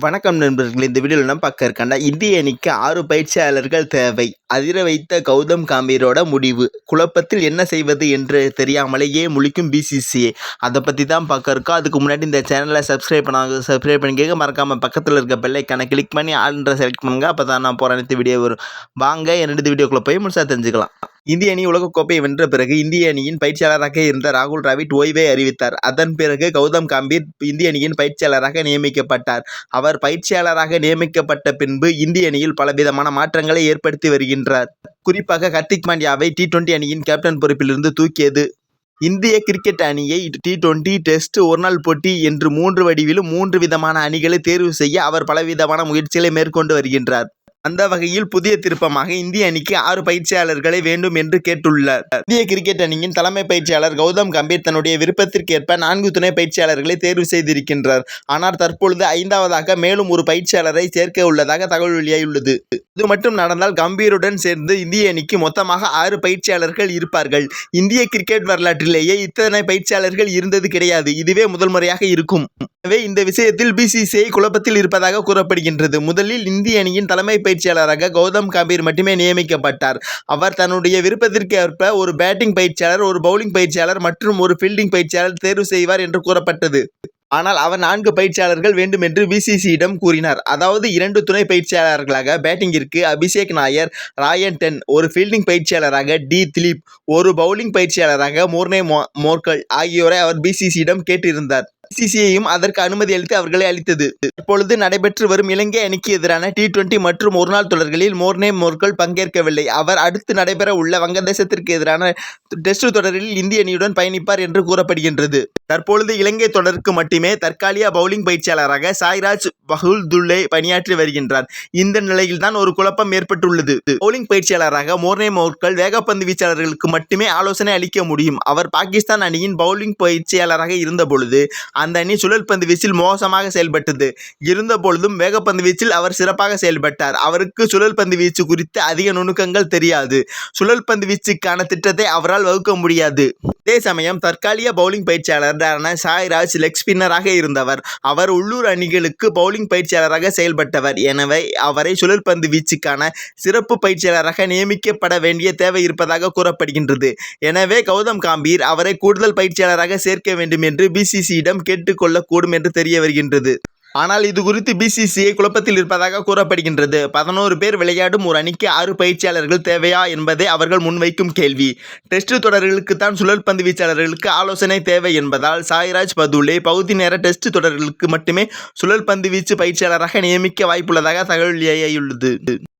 வணக்கம் நண்பர்கள் இந்த வீடியோவில் நம்ம பார்க்க இருக்கேன்டா இந்திய அணிக்கு ஆறு பயிற்சியாளர்கள் தேவை. அதிர வைத்த கௌதம் காம்பீரோட முடிவு. குழப்பத்தில் என்ன செய்வது என்று தெரியாமலேயே முழிக்கும் பிசிசிஐ அதை பற்றி தான் பார்க்க இருக்கோம். அதுக்கு முன்னாடி இந்த சேனலை சப்ஸ்கிரைப் பண்ணாங்க சப்ஸ்கிரைப் பண்ணிக்க மறக்காமல் பக்கத்தில் இருக்க பெல்லைக்கான கிளிக் பண்ணி ஆல்ன்ற செலக்ட் பண்ணுங்கள் அப்போ தான் நான் போகிற அனைத்து வீடியோ வரும். வாங்க என்னெடுத்து வீடியோக்குள்ளே போய் முழுசாக தெரிஞ்சுக்கலாம். இந்திய அணி உலகக்கோப்பையை வென்ற பிறகு இந்திய அணியின் பயிற்சியாளராக இருந்த ராகுல் டிராவிட் ஓய்வை அறிவித்தார். அதன் பிறகு கௌதம் காம்பீர் இந்திய அணியின் பயிற்சியாளராக நியமிக்கப்பட்டார். அவர் பயிற்சியாளராக நியமிக்கப்பட்ட பின்பு இந்திய அணியில் பலவிதமான மாற்றங்களை ஏற்படுத்தி வருகின்றார். குறிப்பாக ஹர்திக் பாண்டியாவை டி டுவெண்டி அணியின் கேப்டன் பொறுப்பிலிருந்து தூக்கியது. இந்திய கிரிக்கெட் அணியை டி டுவெண்டி டெஸ்ட் ஒருநாள் போட்டி என்று மூன்று வடிவிலும் மூன்று விதமான அணிகளை தேர்வு செய்ய அவர் பலவிதமான முயற்சிகளை மேற்கொண்டு வருகின்றார். அந்த வகையில் புதிய திருப்பமாக இந்திய அணிக்கு ஆறு பயிற்சியாளர்களை வேண்டும் என்று கேட்டுள்ளார். இந்திய கிரிக்கெட் அணியின் தலைமை பயிற்சியாளர் கௌதம் கம்பீர் தன்னுடைய விருப்பத்திற்கேற்ப நான்கு துணை பயிற்சியாளர்களை தேர்வு செய்திருக்கின்றார். ஆனால் தற்பொழுது ஐந்தாவதாக மேலும் ஒரு பயிற்சியாளரை சேர்க்க உள்ளதாக தகவல் வெளியாகியுள்ளது. இது மட்டும் நடந்தால் கம்பீருடன் சேர்ந்து இந்திய அணிக்கு மொத்தமாக ஆறு பயிற்சியாளர்கள் இருப்பார்கள். இந்திய கிரிக்கெட் வரலாற்றிலேயே இத்தனை பயிற்சியாளர்கள் இருந்தது கிடையாது. இதுவே முதல் முறையாக இருக்கும். எனவே இந்த விஷயத்தில் பிசிசிஐ குழப்பத்தில் இருப்பதாக கூறப்படுகின்றது. முதலில் இந்திய அணியின் தலைமை பயிற்சியாளராக கௌதம் கம்பீர் மட்டுமே நியமிக்கப்பட்டார். அவர் தன்னுடைய விருப்பத்திற்கு ஏற்ப ஒரு பேட்டிங் பயிற்சியாளர் ஒரு பவுலிங் பயிற்சியாளர் மற்றும் ஒரு ஃபீல்டிங் பயிற்சியாளர் தேர்வு செய்வார் என்று கூறப்பட்டது. ஆனால் அவர் நான்கு பயிற்சியாளர்கள் வேண்டும் என்று பிசிசியிடம் கூறினார். அதாவது இரண்டு துணை பயிற்சியாளர்களாக பேட்டிங்கிற்கு அபிஷேக் நாயர் ராயன் டென் ஒரு ஃபீல்டிங் பயிற்சியாளராக டி திலீப் ஒரு பவுலிங் பயிற்சியாளராக மோர்னே மோ மோர்கல் ஆகியோரை அவர் பிசிசியிடம் கேட்டிருந்தார். பிசிசிஐயும் அதற்கு அனுமதி அளித்து அவர்களை அளித்தது தற்பொழுது நடைபெற்று வரும் இலங்கை அணிக்கு எதிரான டி டுவெண்டி மற்றும் ஒருநாள் தொடர்களில் மோர்னே மோர்கல் பங்கேற்கவில்லை. அவர் அடுத்து நடைபெற உள்ள வங்கதேசத்திற்கு எதிரான டெஸ்ட் தொடரில் இந்திய அணியுடன் பயணிப்பார் என்று கூறப்படுகின்றது. தற்பொழுது இலங்கை தொடருக்கு மட்டுமே தற்காலிக பவுலிங் பயிற்சியாளராக சாய்ராஜ் பஹுல் துல்லே பணியாற்றி வருகின்றார். இந்த நிலையில்தான் ஒரு குழப்பம் ஏற்பட்டுள்ளது. பவுலிங் பயிற்சியாளராக மோர்னே மோர்கல் வேகப்பந்து வீச்சாளர்களுக்கு மட்டுமே ஆலோசனை அளிக்க முடியும். அவர் பாகிஸ்தான் அணியின் பவுலிங் பயிற்சியாளராக இருந்தபொழுது அந்த அணி சுழல் பந்து வீச்சில் மோசமாக செயல்பட்டது. இருந்தபொழுதும் வேகப்பந்து வீச்சில் அவர் சிறப்பாக செயல்பட்டார். அவருக்கு சுழல் பந்து வீச்சு குறித்து அதிக நுணுக்கங்கள் தெரியாது. சுழல் பந்து வீச்சுக்கான திட்டத்தை அவரால் வகுக்க முடியாது. அதே சமயம் தற்காலிக பவுலிங் பயிற்சியாளரான சாய்ராஜ் லெக் ஸ்பின்னராக இருந்தவர். அவர் உள்ளூர் அணிகளுக்கு பவுலிங் பயிற்சியாளராக செயல்பட்டவர். எனவே அவரை சுழல் பந்து வீச்சுக்கான சிறப்பு பயிற்சியாளராக நியமிக்கப்பட வேண்டிய தேவை இருப்பதாக கூறப்படுகின்றது. எனவே கௌதம் காம்பீர் அவரை கூடுதல் பயிற்சியாளராக சேர்க்க வேண்டும் என்று பிசிசியிடம் கேட்டுக்கொள்ளக்கூடும் என்று தெரிய வருகின்றது. ஆனால் இது குறித்து பிசிசிஐ குழப்பத்தில் இருப்பதாக கூறப்படுகின்றது. பதினோரு பேர் விளையாடும் ஒரு அணிக்கு ஆறு பயிற்சியாளர்கள் தேவையா என்பதே அவர்கள் முன்வைக்கும் கேள்வி. டெஸ்ட் தொடர்களுக்குத்தான் சுழல் பந்து வீச்சாளர்களுக்கு ஆலோசனை தேவை என்பதால் சாய்ராஜ் பதுலே பகுதி நேர டெஸ்ட் தொடர்களுக்கு மட்டுமே சுழல் பந்து வீச்சு பயிற்சியாளராக நியமிக்க வாய்ப்புள்ளதாக தகவல் வெளியாகியுள்ளது.